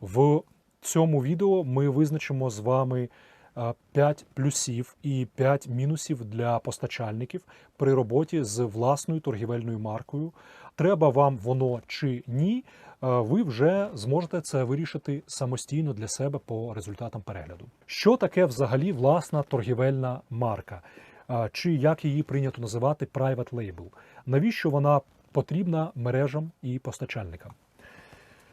В цьому відео ми визначимо з вами 5 плюсів і 5 мінусів для постачальників при роботі з власною торгівельною маркою. Треба вам воно чи ні, е, ви вже зможете це вирішити самостійно для себе по результатам перегляду. Що таке взагалі власна торгівельна марка? Е, Чи як її прийнято називати private label? Навіщо вона потрібна мережам і постачальникам?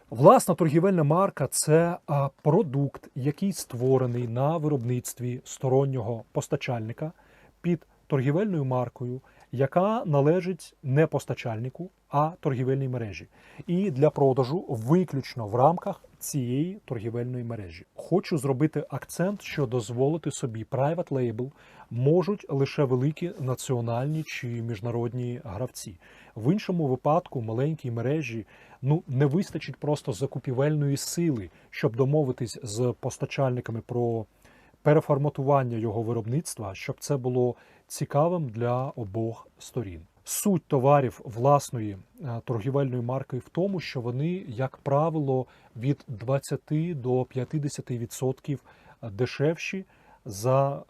Власна торгівельна марка це продукт, який створений на виробництві стороннього постачальника під торгівельною маркою, яка належить не постачальнику, а торгівельній мережі, і для продажу виключно в рамках цієї торгівельної мережі. Хочу зробити акцент, що дозволити собі private label можуть лише великі національні чи міжнародні гравці. В іншому випадку маленькій мережі ну не вистачить просто закупівельної сили, щоб домовитись з постачальниками про переформатування його виробництва, щоб це було цікавим для обох сторін. Суть товарів власної е, торгівельної марки в тому, що вони, як правило, від 20 до 50% дешевші за е,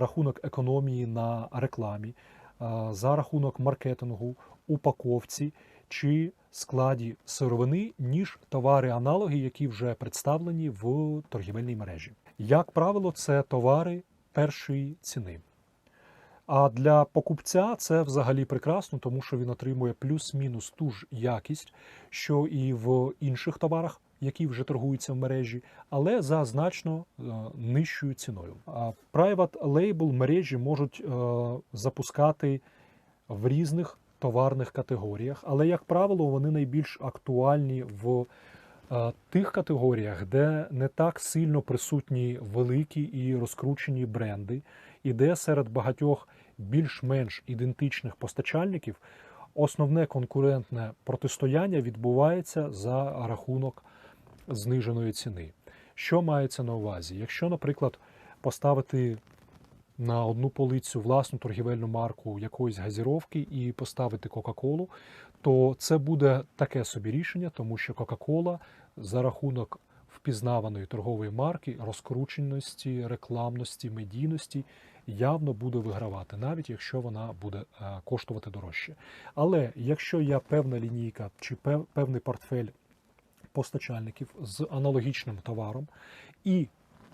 рахунок економії на рекламі, е, за рахунок маркетингу, упаковці чи складі сировини, ніж товари-аналоги, які вже представлені в торгівельній мережі. Як правило, це товари першої ціни. А для покупця це взагалі прекрасно, тому що він отримує плюс-мінус ту ж якість, що і в інших товарах, які вже торгуються в мережі, але за значно е, нижчою ціною. А Private Label мережі можуть е, запускати в різних товарних категоріях, але, як правило, вони найбільш актуальні в е, тих категоріях, де не так сильно присутні великі і розкручені бренди, і де серед багатьох більш-менш ідентичних постачальників основне конкурентне протистояння відбувається за рахунок зниженої ціни. Що мається на увазі? Якщо, наприклад, поставити на одну полицю власну торгівельну марку якоїсь газіровки і поставити Кока-Колу, то це буде таке собі рішення, тому що Кока-Кола за рахунок впізнаваної торгової марки, розкрученості, рекламності, медійності явно буде вигравати, навіть якщо вона буде е, коштувати дорожче. Але якщо є певна лінійка чи певний портфель постачальників з аналогічним товаром, і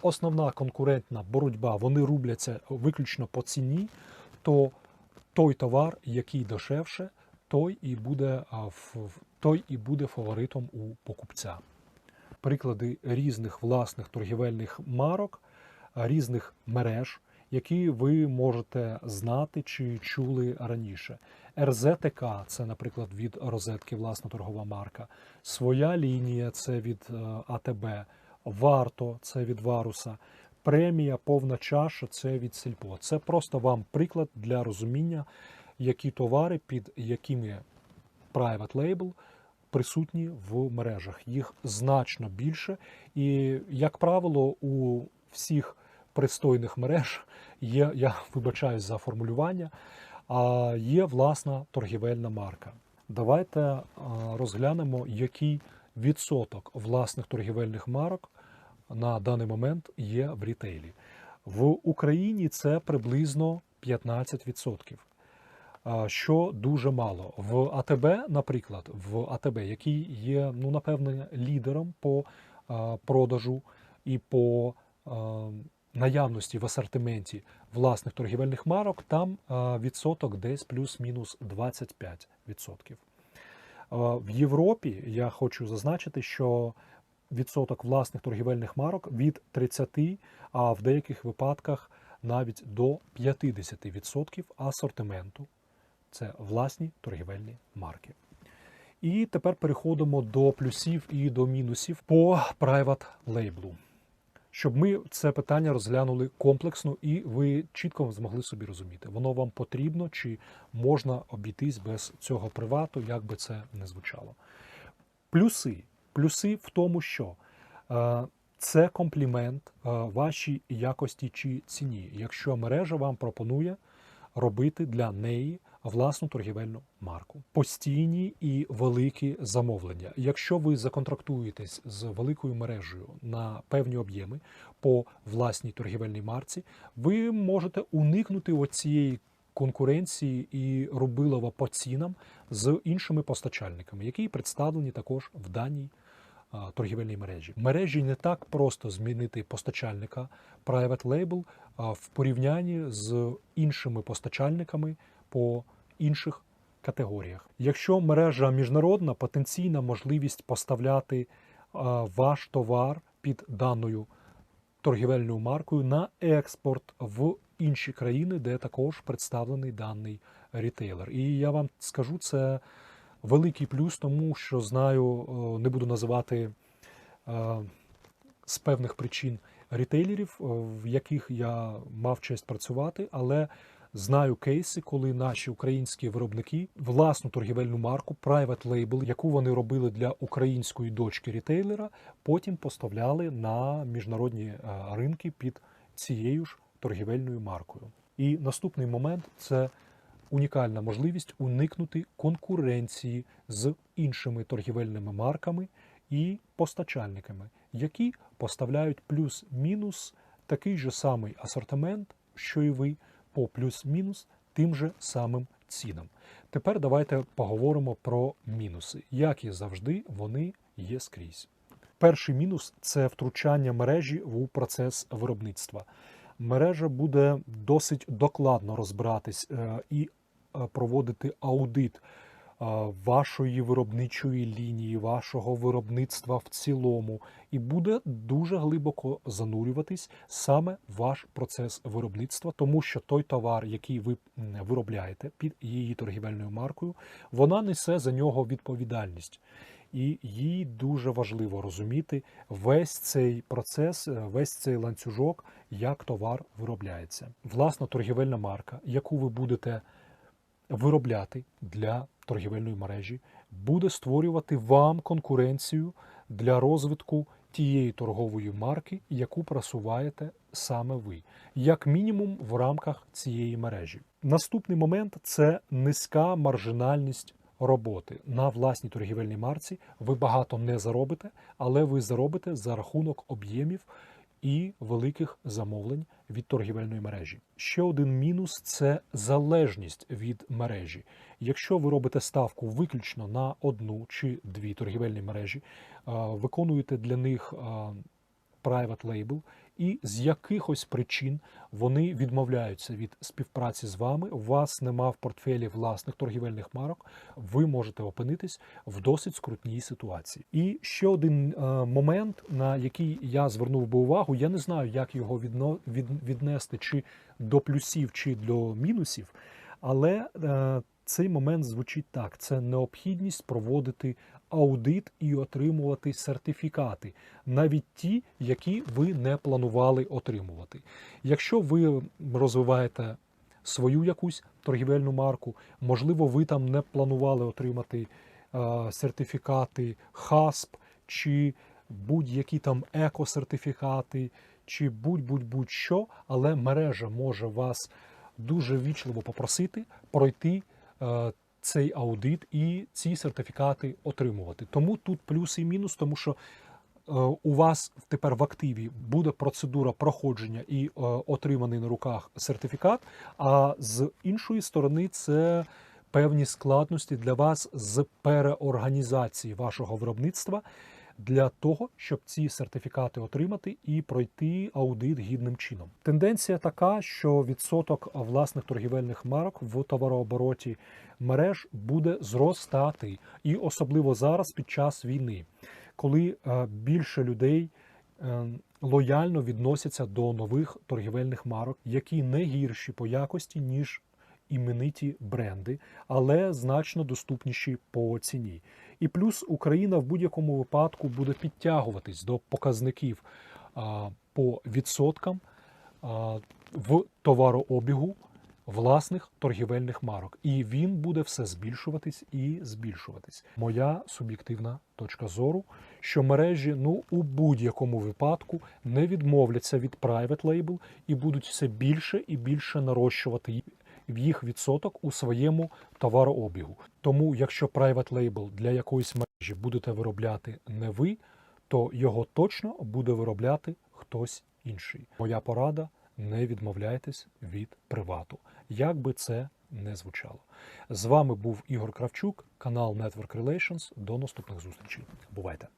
основна конкурентна боротьба вони рубляться виключно по ціні, то той товар, який дешевше, той і буде, той і буде фаворитом у покупця. Приклади різних власних торгівельних марок, різних мереж, які ви можете знати чи чули раніше. РЗТК це, наприклад, від розетки власна торгова марка. Своя лінія це від е, АТБ. Варто це від Варуса. Премія повна чаша це від Сільпо. Це просто вам приклад для розуміння, які товари під якими private label присутні в мережах. Їх значно більше, і, як правило, у всіх пристойних мереж є, я вибачаюсь за формулювання, є власна торгівельна марка. Давайте розглянемо, який відсоток власних торгівельних марок на даний момент є в рітейлі. В Україні це приблизно 15%. Що дуже мало. В АТБ, наприклад, в АТБ, який є, ну, напевне, лідером по продажу і по наявності в асортименті власних торгівельних марок, там відсоток десь плюс-мінус 25%. В Європі я хочу зазначити, що відсоток власних торгівельних марок від 30, а в деяких випадках навіть до 50% асортименту. Це власні торгівельні марки. І тепер переходимо до плюсів і до мінусів по private лейблу. Щоб ми це питання розглянули комплексно і ви чітко змогли собі розуміти, воно вам потрібно чи можна обійтись без цього привату, як би це не звучало. Плюси. Плюси в тому, що е, це комплімент е, вашій якості чи ціні. Якщо мережа вам пропонує робити для неї власну торгівельну марку. Постійні і великі замовлення. Якщо ви законтрактуєтесь з великою мережею на певні об'єми по власній торгівельній марці, ви можете уникнути оцієї конкуренції і рубилова по цінам з іншими постачальниками, які представлені також в даній торгівельній мережі. Мережі не так просто змінити постачальника private label в порівнянні з іншими постачальниками по інших категоріях. Якщо мережа міжнародна, потенційна можливість поставляти ваш товар під даною торгівельною маркою на експорт в інші країни, де також представлений даний рітейлер. І я вам скажу, це великий плюс, тому що знаю, е, не буду називати е, з певних причин рітейлерів, е, в яких я мав честь працювати, але знаю кейси, коли наші українські виробники власну торгівельну марку, private label, яку вони робили для української дочки рітейлера, потім поставляли на міжнародні е, ринки під цією ж торгівельною маркою. І наступний момент це унікальна можливість уникнути конкуренції з іншими торгівельними марками і постачальниками, які поставляють плюс-мінус такий же самий асортимент, що і ви, по плюс-мінус тим же самим цінам. Тепер давайте поговоримо про мінуси. Як і завжди, вони є скрізь. Перший мінус це втручання мережі у процес виробництва. Мережа буде досить докладно розбиратись е, і е, проводити аудит вашої виробничої лінії, вашого виробництва в цілому, і буде дуже глибоко занурюватись саме ваш процес виробництва, тому що той товар, який ви виробляєте під її торгівельною маркою, вона несе за нього відповідальність. І їй дуже важливо розуміти весь цей процес, е, весь цей ланцюжок, як товар виробляється. Власна торгівельна марка, яку ви будете виробляти для торгівельної мережі, буде створювати вам конкуренцію для розвитку тієї торгової марки, яку просуваєте саме ви, як мінімум в рамках цієї мережі. Наступний момент це низька маржинальність роботи на власній торгівельній марці. Ви багато не заробите, але ви заробите за рахунок об'ємів і великих замовлень від торгівельної мережі. Ще один мінус це залежність від мережі. Якщо ви робите ставку виключно на одну чи дві торгівельні мережі, виконуєте для них private label, і з якихось причин вони відмовляються від співпраці з вами. У вас нема в портфелі власних торгівельних марок. Ви можете опинитись в досить скрутній ситуації. І ще один е, момент, на який я звернув би увагу, я не знаю, як його віднести чи до плюсів, чи до мінусів, але е, цей момент звучить так: це необхідність проводити аудит і отримувати сертифікати, навіть ті, які ви не планували отримувати. Якщо ви розвиваєте свою якусь торгівельну марку, можливо, ви там не планували отримати е, сертифікати ХАСП чи будь-які там екосертифікати, чи будь-будь-будь-що, але мережа може вас дуже вічливо попросити пройти е, цей аудит і ці сертифікати отримувати. Тому тут плюс і мінус, тому що е, у вас тепер в активі буде процедура проходження і е, отриманий на руках сертифікат. А з іншої сторони, це певні складності для вас з переорганізації вашого виробництва для того, щоб ці сертифікати отримати і пройти аудит гідним чином. Тенденція така, що відсоток власних торгівельних марок в товарообороті мереж буде зростати, і особливо зараз під час війни, коли е, більше людей. е, Лояльно відносяться до нових торгівельних марок, які не гірші по якості, ніж імениті бренди, але значно доступніші по ціні. І плюс Україна в будь-якому випадку буде підтягуватись до показників а, по відсоткам а, в товарообігу власних торгівельних марок. І він буде все збільшуватись і збільшуватись. Моя суб'єктивна точка зору, що мережі ну у будь-якому випадку не відмовляться від private label і будуть все більше і більше нарощувати їх відсоток у своєму товарообігу. Тому, якщо private label для якоїсь мережі будете виробляти не ви, то його точно буде виробляти хтось інший. Моя порада не відмовляйтесь від привату, як би це не звучало. З вами був Ігор Кравчук, канал Network Relations. До наступних зустрічей. Бувайте!